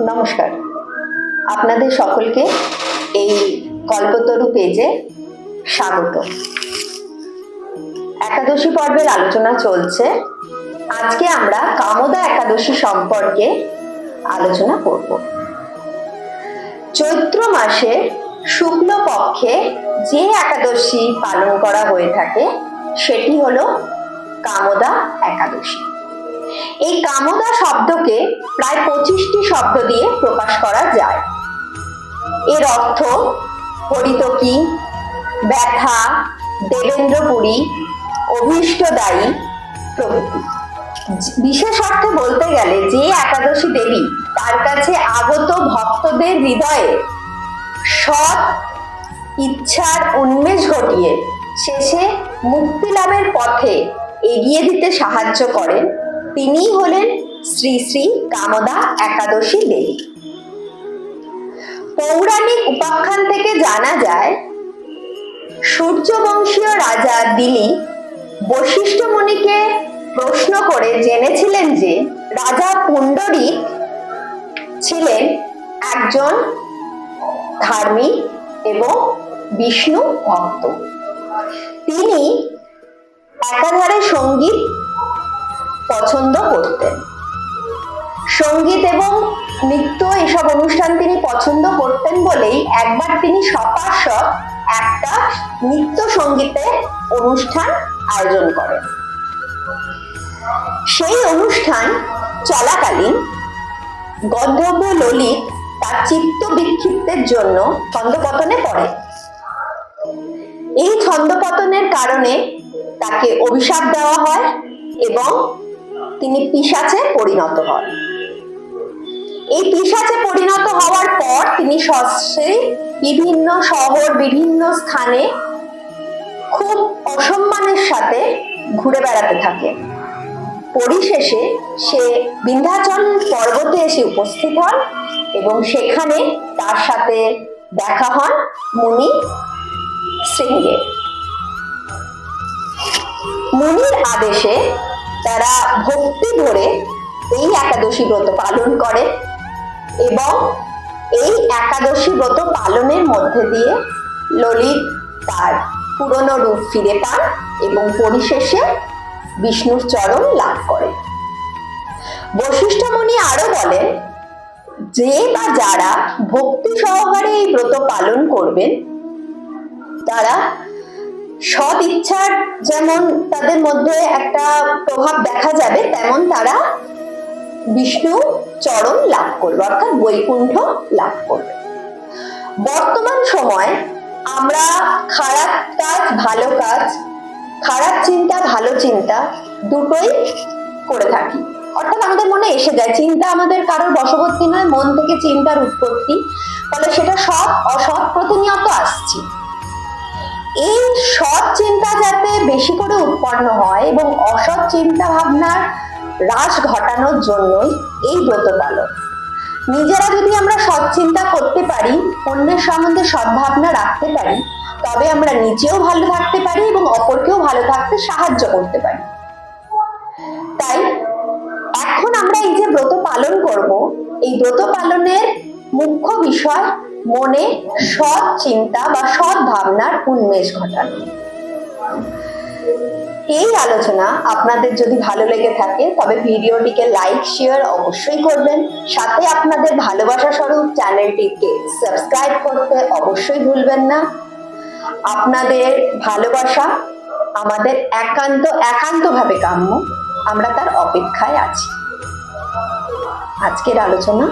নমস্কার। আপনাদের সকলকে এই কল্পতরু পেজে স্বাগত। একাদশী পর্বের আলোচনা চলছে। আজকে আমরা কামদা একাদশী সম্পর্কে আলোচনা করব। চৈত্র মাসে শুক্ল পক্ষে যে একাদশী পালন করা হয়ে থাকে, সেটি হলো কামদা একাদশী। এই কামদা শব্দকে প্রায় পঁচিশটি শব্দ দিয়ে প্রকাশ করা যায়। এর অর্থ হরিতকি ব্যথা, দেবেন্দ্রপুরী, অভীষ্টদায়ী প্রভৃতি। বিশেষ অর্থে বলতে গেলে যে একাদশী দেবী তার কাছে আগত ভক্তদের হৃদয়ে সৎ ইচ্ছার উন্মেষ ঘটিয়ে শেষে মুক্তি লাভের পথে এগিয়ে দিতে সাহায্য করেন। তিনিই হলেন শ্রী শ্রী কামদা একাদশী দেবী। পৌরাণিক উপাখ্যান থেকে জানা যায়, সূর্যবংশীয় রাজা দিলি বশিষ্ঠ মুনিকে প্রশ্ন করে জেনেছিলেন যে, রাজা পুণ্ডরিক ছিলেন একজন ধার্মিক এবং বিষ্ণু ভক্ত। তিনি একাধারে সংগীত পছন্দ করতেন। সংগীত এবং নৃত্য এসব অনুষ্ঠান তিনি পছন্দ করতেন বলেই একবার তিনি সপার্শ্বদ একটা নৃত্য সঙ্গীতের অনুষ্ঠান আয়োজন করেন। সেই অনুষ্ঠান চলাকালীন গন্ধর্ব ললিত তার চিত্ত বিক্ষিপ্তের জন্য ছন্দপতনে পড়ে। এই ছন্দপতনের কারণে তাকে অভিশাপ দেওয়া হয় এবং তিনি পিসাচে পরিণত হন। এই পিসাচে পরিণত হওয়ার পর তিনি সস্ত্রে বিভিন্ন শহর, বিভিন্ন স্থানে খুব অসম্মানের সাথে ঘুরে বেড়াতে থাকে। পরিশেষে সে বিন্ধ্যাচল পর্বতে এসে উপস্থিত হন এবং সেখানে তার সাথে দেখা হন মুনি সিংহের মুনির আদেশে তারা ভক্তি ভরে এই একাদশী ব্রত পালন করে এবং এই একাদশী ব্রত পালনের মধ্যে দিয়ে ললিত তার পুরনো রূপ ফিরে পান এবং পরিশেষে বিষ্ণুর চরণ লাভ করে। বশিষ্ঠ মুনি আরও বলেন, যে বা যারা ভক্তি সহকারে এই ব্রত পালন করবেন, তারা সৎ ইচ্ছার যেমন তাদের মধ্যে একটা প্রভাব দেখা যাবে, তেমন তারা বিষ্ণু চরণ লাভ করবে, অর্থাৎ বৈকুণ্ঠ লাভ করবে। বর্তমান সময় আমরা খারাপ কাজ, ভালো কাজ, খারাপ চিন্তা, ভালো চিন্তা দুটোই করে থাকি। অর্থাৎ আমাদের মনে এসে যায়, চিন্তা আমাদের কারোর বশবর্তী নয়, মন থেকে চিন্তার উৎপত্তি, ফলে সেটা সৎ, অসৎ প্রতিনিয়ত আসছে। এই সৎ চিন্তা যাতে বেশি করে উৎপন্ন হয় এবং অসৎ চিন্তা ভাবনার হ্রাস ঘটানোর জন্যই এই ব্রত পালন। নিজেরা যদি আমরা সৎ চিন্তা করতে পারি, অন্যের সম্বন্ধে সদ্ভাবনা রাখতে পারি, তবে আমরা নিজেও ভালো থাকতে পারি এবং অপরকেও ভালো থাকতে সাহায্য করতে পারি। তাই এখন আমরা এই যে ব্রত পালন করব, এই ব্রত পালনের মুখ্য বিষয় মনে সৎ চিন্তা বা সৎ ভাবনার উন্মেষ ঘটানো। এই আলোচনা আপনাদের যদি ভালো লেগে থাকে, তবে ভিডিওটিকে লাইক শেয়ার অবশ্যই করবেন। সাথে আপনাদের ভালোবাসা স্বরূপ চ্যানেলটিকে সাবস্ক্রাইব করতে অবশ্যই ভুলবেন না। আপনাদের ভালোবাসা আমাদের একান্ত, একান্তভাবে কাম্য। আমরা তার অপেক্ষায় আছি। আজকের আলোচনা